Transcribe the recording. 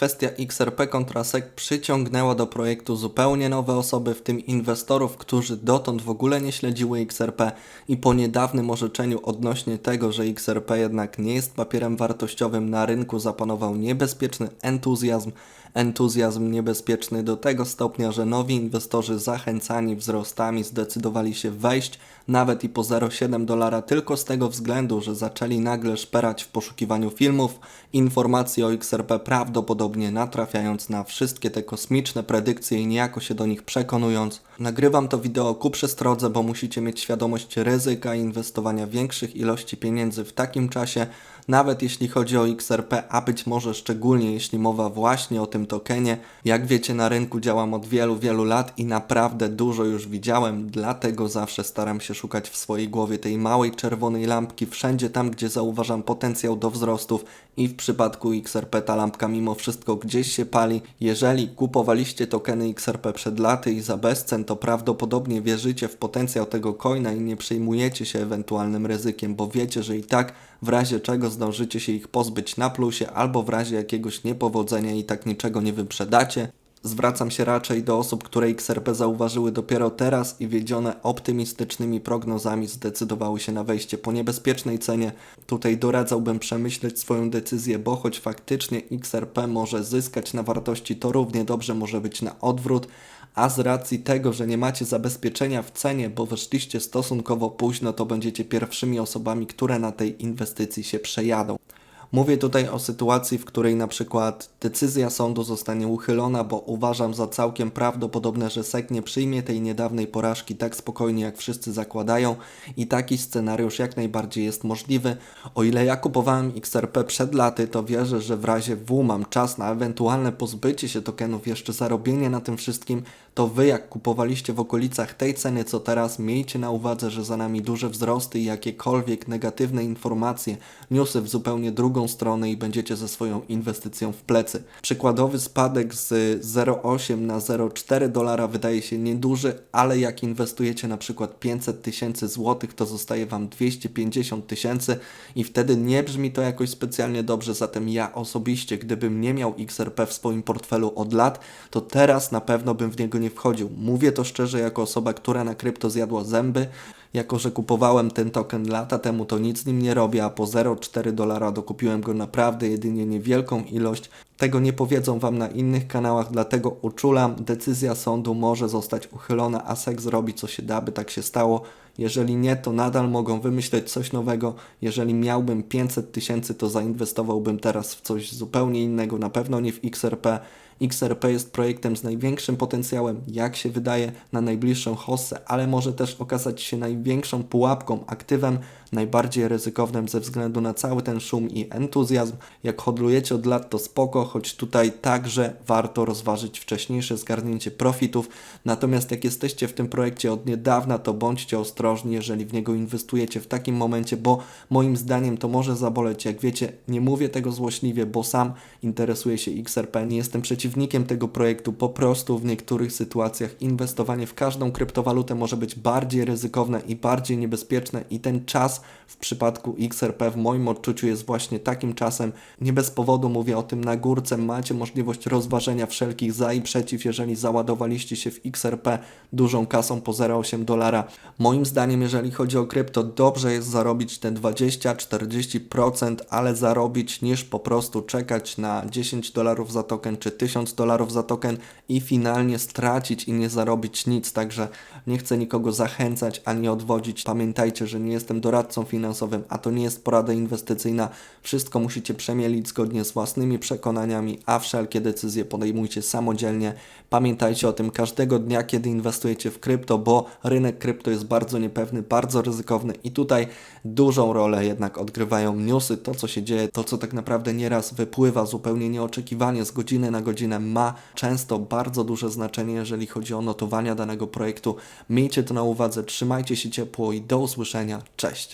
kwestia XRP kontra SEC przyciągnęła do projektu zupełnie nowe osoby, w tym inwestorów, którzy dotąd w ogóle nie śledziły XRP i po niedawnym orzeczeniu odnośnie tego, że XRP jednak nie jest papierem wartościowym, na rynku zapanował niebezpieczny entuzjazm. Entuzjazm niebezpieczny do tego stopnia, że nowi inwestorzy zachęcani wzrostami zdecydowali się wejść nawet i po 0,7 dolara tylko z tego względu, że zaczęli nagle szperać w poszukiwaniu filmów, informacji o XRP prawdopodobnie natrafiając na wszystkie te kosmiczne predykcje i niejako się do nich przekonując. Nagrywam to wideo ku przestrodze, bo musicie mieć świadomość ryzyka inwestowania większych ilości pieniędzy w takim czasie, nawet jeśli chodzi o XRP, a być może szczególnie jeśli mowa właśnie o tym tokenie. Jak wiecie, na rynku działam od wielu, wielu lat i naprawdę dużo już widziałem, dlatego zawsze staram się szukać w swojej głowie tej małej czerwonej lampki wszędzie tam, gdzie zauważam potencjał do wzrostów i w przypadku XRP ta lampka mimo wszystko gdzieś się pali. Jeżeli kupowaliście tokeny XRP przed laty i za bezcen, to prawdopodobnie wierzycie w potencjał tego coina i nie przejmujecie się ewentualnym ryzykiem, bo wiecie, że i tak w razie czego zdążycie się ich pozbyć na plusie, albo w razie jakiegoś niepowodzenia i tak niczego nie wyprzedacie. Zwracam się raczej do osób, które XRP zauważyły dopiero teraz i wiedzione optymistycznymi prognozami zdecydowały się na wejście po niebezpiecznej cenie. Tutaj doradzałbym przemyśleć swoją decyzję, bo choć faktycznie XRP może zyskać na wartości, to równie dobrze może być na odwrót, a z racji tego, że nie macie zabezpieczenia w cenie, bo weszliście stosunkowo późno, to będziecie pierwszymi osobami, które na tej inwestycji się przejadą. Mówię tutaj o sytuacji, w której na przykład decyzja sądu zostanie uchylona, bo uważam za całkiem prawdopodobne, że SEC nie przyjmie tej niedawnej porażki tak spokojnie, jak wszyscy zakładają i taki scenariusz jak najbardziej jest możliwy. O ile ja kupowałem XRP przed laty, to wierzę, że w razie W mam czas na ewentualne pozbycie się tokenów, jeszcze zarobienie na tym wszystkim, to Wy jak kupowaliście w okolicach tej ceny co teraz, miejcie na uwadze, że za nami duże wzrosty i jakiekolwiek negatywne informacje, newsy w zupełnie drugą stronę i będziecie ze swoją inwestycją w plecy. Przykładowy spadek z 0,8 na 0,4 dolara wydaje się nieduży, ale jak inwestujecie na przykład 500 tysięcy złotych, to zostaje Wam 250 tysięcy i wtedy nie brzmi to jakoś specjalnie dobrze, zatem ja osobiście, gdybym nie miał XRP w swoim portfelu od lat, to teraz na pewno bym w niego nie wchodził. Mówię to szczerze jako osoba, która na krypto zjadła zęby. Jako, że kupowałem ten token lata temu, to nic z nim nie robię, a po 0,4 dolara dokupiłem go naprawdę jedynie niewielką ilość. Tego nie powiedzą Wam na innych kanałach, dlatego uczulam, decyzja sądu może zostać uchylona, a SEC zrobi co się da, by tak się stało. Jeżeli nie, to nadal mogą wymyśleć coś nowego. Jeżeli miałbym 500 tysięcy, to zainwestowałbym teraz w coś zupełnie innego, na pewno nie w XRP. XRP jest projektem z największym potencjałem, jak się wydaje, na najbliższą hossę, ale może też okazać się największą pułapką, aktywem najbardziej ryzykownym ze względu na cały ten szum i entuzjazm. Jak hodlujecie od lat, to spoko, choć tutaj także warto rozważyć wcześniejsze zgarnięcie profitów. Natomiast jak jesteście w tym projekcie od niedawna, to bądźcie ostrożni, jeżeli w niego inwestujecie w takim momencie, bo moim zdaniem to może zaboleć. Jak wiecie, nie mówię tego złośliwie, bo sam interesuję się XRP, nie jestem przeciwnikiem tego projektu, po prostu w niektórych sytuacjach inwestowanie w każdą kryptowalutę może być bardziej ryzykowne i bardziej niebezpieczne i ten czas w przypadku XRP w moim odczuciu jest właśnie takim czasem. Nie bez powodu mówię o tym na górce. Macie możliwość rozważenia wszelkich za i przeciw, jeżeli załadowaliście się w XRP dużą kasą po 0,8 dolara. Moim zdaniem, jeżeli chodzi o krypto, dobrze jest zarobić te 20-40%, ale zarobić niż po prostu czekać na 10 dolarów za token czy 1000 dolarów za token i finalnie stracić i nie zarobić nic. Także nie chcę nikogo zachęcać ani odwodzić. Pamiętajcie, że nie jestem doradcą finansowym, a to nie jest porada inwestycyjna. Wszystko musicie przemielić zgodnie z własnymi przekonaniami, a wszelkie decyzje podejmujcie samodzielnie. Pamiętajcie o tym każdego dnia, kiedy inwestujecie w krypto, bo rynek krypto jest bardzo niepewny, bardzo ryzykowny i tutaj dużą rolę jednak odgrywają newsy, to co się dzieje, to co tak naprawdę nieraz wypływa zupełnie nieoczekiwanie z godziny na ma często bardzo duże znaczenie, jeżeli chodzi o notowania danego projektu. Miejcie to na uwadze, trzymajcie się ciepło i do usłyszenia. Cześć!